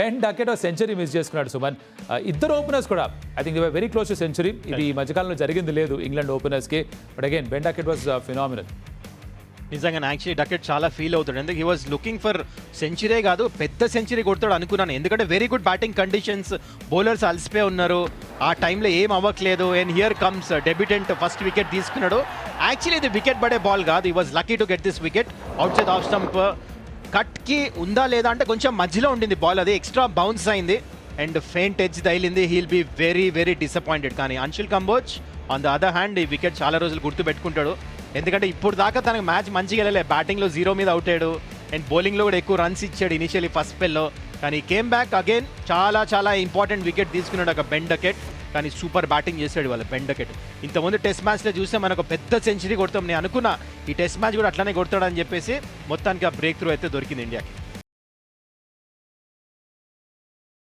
Ben Duckett century miss చేసుకున్నాడు సుమన్. ఇద్దరు openers కూడా I think very close to century ఇది ఈ మధ్యకాలంలో జరిగింది లేదు England ఓపెనర్స్కి. But again Ben Duckett was phenomenal నిజంగా యాక్చువల్లీ డకెట్ చాలా ఫీల్ అవుతాడు. ఎందుకు? He was looking for century కాదు పెద్ద సెంచరీ కొడతాడు అనుకున్నాను. ఎందుకంటే very good batting conditions bowlers అలసిపోయి ఉన్నారు. ఆ టైంలో ఏం అవ్వట్లేదు. And here comes debutant first wicket తీసుకున్నాడు. యాక్చువల్లీ ఇది వికెట్ పడే బాల్ కాదు. ఈ was lucky to get this wicket outside off stump కట్కి ఉందా లేదా అంటే కొంచెం మధ్యలో ఉండింది బాల్ అది. ఎక్స్ట్రా బౌన్స్ అయింది. అండ్ ఫెయింట్ ఎడ్జ్ తగిలింది. He'll be very very disappointed కానీ Anshul Kamboj on the other hand ఈ వికెట్ చాలా రోజులు గుర్తు పెట్టుకుంటాడు. ఎందుకంటే ఇప్పుడు దాకా తనకు మ్యాచ్ మంచిగా వెళ్ళలే. బ్యాటింగ్లో జీరో మీద అవుట్ అయ్యాడు. అండ్ బౌలింగ్లో కూడా ఎక్కువ రన్స్ ఇచ్చాడు ఇనిషియలీ ఫస్ట్ స్పెల్లో కానీ కేమ్ బ్యాక్ అగైన్ చాలా చాలా ఇంపార్టెంట్ వికెట్ తీసుకున్నాడు ఒక బెండకెట్ కానీ సూపర్ బ్యాటింగ్ చేశాడు వాళ్ళ బెండకెట్ ఇంతకుముందు టెస్ట్ మ్యాచ్లో చూస్తే మనకు పెద్ద సెంచరీ కొడతాం. నేను అనుకున్నా ఈ టెస్ట్ మ్యాచ్ కూడా అట్లానే కొడతాడని చెప్పేసి మొత్తానికి ఆ బ్రేక్ త్రూ అయితే దొరికింది ఇండియాకి.